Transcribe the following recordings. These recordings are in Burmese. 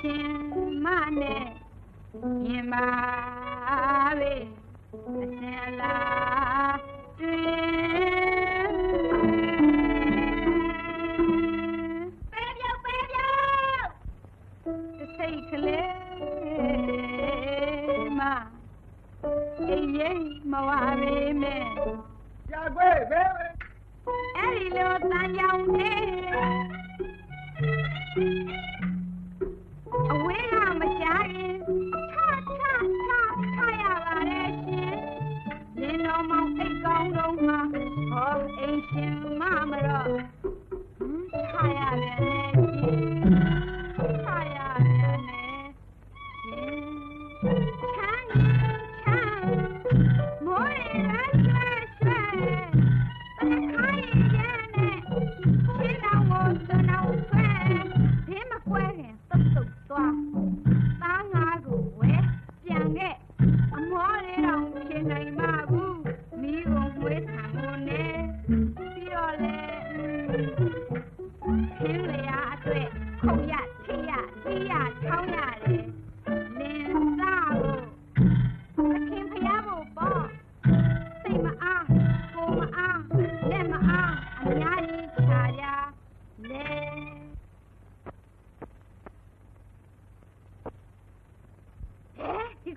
ရှင်မနဲ့မြင်ပါပဲအရှင်လားပဲပြောက်ပဲပြောက်တစ်စိတ်ကလေးမအေးရင်မဝါပဲမဲ့ကြာခွဲပဲအဲ့ဒီလိုတန်ရောင်နေ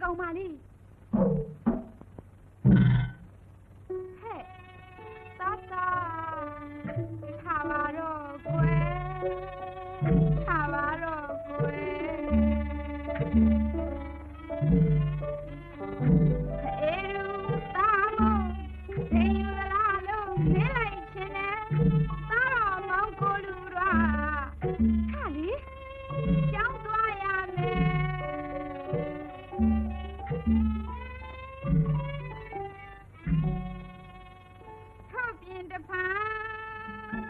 ကောင်မလေး တဖန်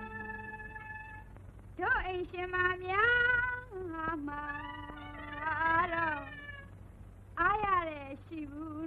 တို့အိမ်ရှင်မများမှာတော့အားရတဲ့ရှိဘူး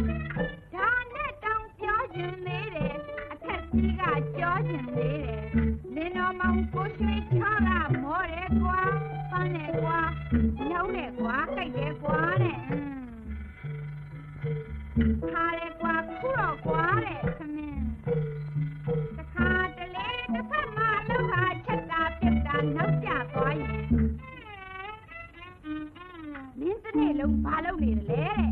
လိုက်တယ်ကွာတဲ့ခါရဲကွာခုတော့ကွာတဲ့ခမင်းတခါတလေတစ်ဖက်မှာလောက်ဟာချက်တာပြက်တာနောက်ကျသွားရင်နင်းတစ်နေ့လုံးဘာလုပ်နေတယ်လဲ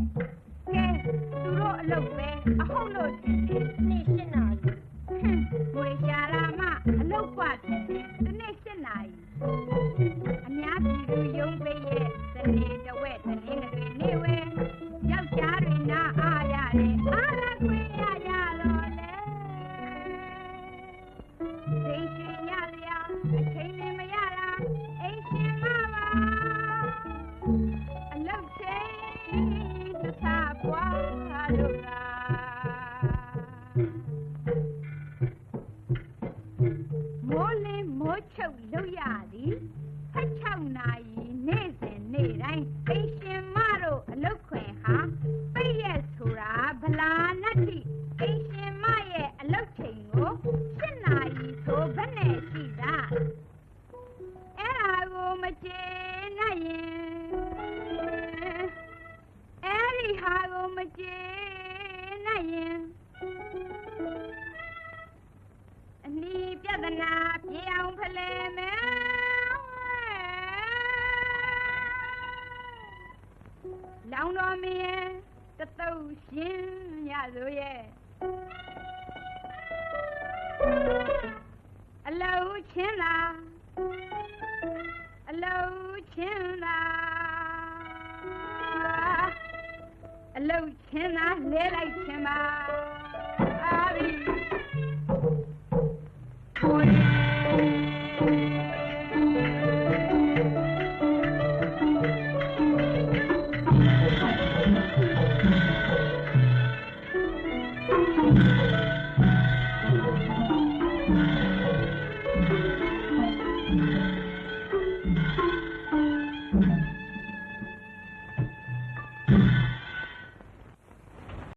တဲ့ကဲသူတို့အလုပ်ပဲအဟုတ်လို့ဒီနေ့ရှင်းတာဟွန်းကိုရရှာလာမအလုပ်กว่า นาย ရှင်ရဆိုရဲ့အလုံးချင်းလားအလုံးချင်းလားအလုံးချင်းလားလဲလိုက်ချင်းပါ